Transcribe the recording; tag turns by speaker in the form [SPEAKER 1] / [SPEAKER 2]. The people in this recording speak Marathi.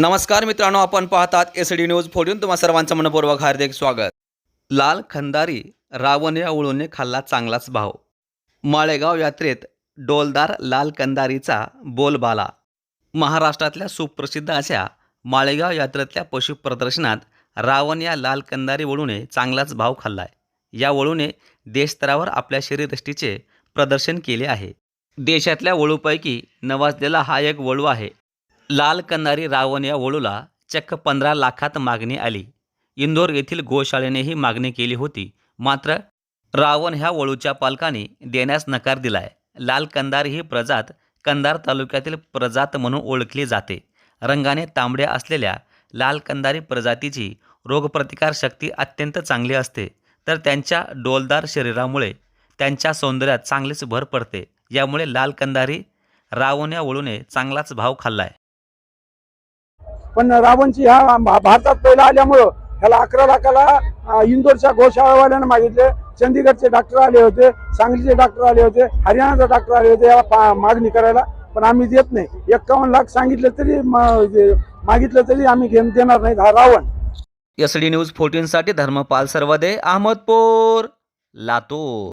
[SPEAKER 1] नमस्कार मित्रांनो आपण पाहतात एस डी न्यूज फोडून तुम्हा सर्वांचं मनपूर्वक हार्दिक स्वागत. लाल खंदारी रावण या ओळूने खाल्ला चांगलाच भाव. माळेगाव यात्रेत डोलदार लाल कंदारीचा बोलबाला. महाराष्ट्रातल्या सुप्रसिद्ध अशा माळेगाव यात्रेतल्या पशु प्रदर्शनात रावण या लाल कंदारी वळूने चांगलाच भाव खाल्लाय. या वळूने देशस्तरावर आपल्या शरीरदृष्टीचे प्रदर्शन केले आहे. देशातल्या वळूपैकी नवाजलेला हा एक वळू आहे. लाल कन्नारी रावण या वळूला चक्क पंधरा लाखात मागणी आली. इंदोर येथील गोशाळेनेही मागणी केली होती. मात्र रावण ह्या वळूच्या पालकांनी देण्यास नकार दिलाय. लाल कंदार ही प्रजात कंदार तालुक्यातील प्रजात म्हणून ओळखली जाते. रंगाने तांबड्या असलेल्या लाल कंदारी प्रजातीची रोगप्रतिकार शक्ती अत्यंत चांगली असते. तर त्यांच्या डोलदार शरीरामुळे त्यांच्या सौंदर्यात चांगलीच भर पडते. यामुळे लाल कंदारी रावण या वळूने चांगलाच भाव खाल्लाय.
[SPEAKER 2] पण रावणची ह्या भारतात पहिला आल्यामुळं ह्याला अकरा लाखाला इंदोरच्या गोशाळावाल्यानं मागितले. चंदीगडचे डॉक्टर आले होते सांगलीचे डॉक्टर आले होते हरियाणाचे डॉक्टर आले होते याला मागणी करायला. पण आम्ही देत नाही. एक्कावन्न लाख सांगितलं तरी मागितलं तरी आम्ही घेऊन देणार नाही. हा Ravan.
[SPEAKER 1] S D news fourteen साठी धर्मपाल सर्वदे अहमदपूर लातूर.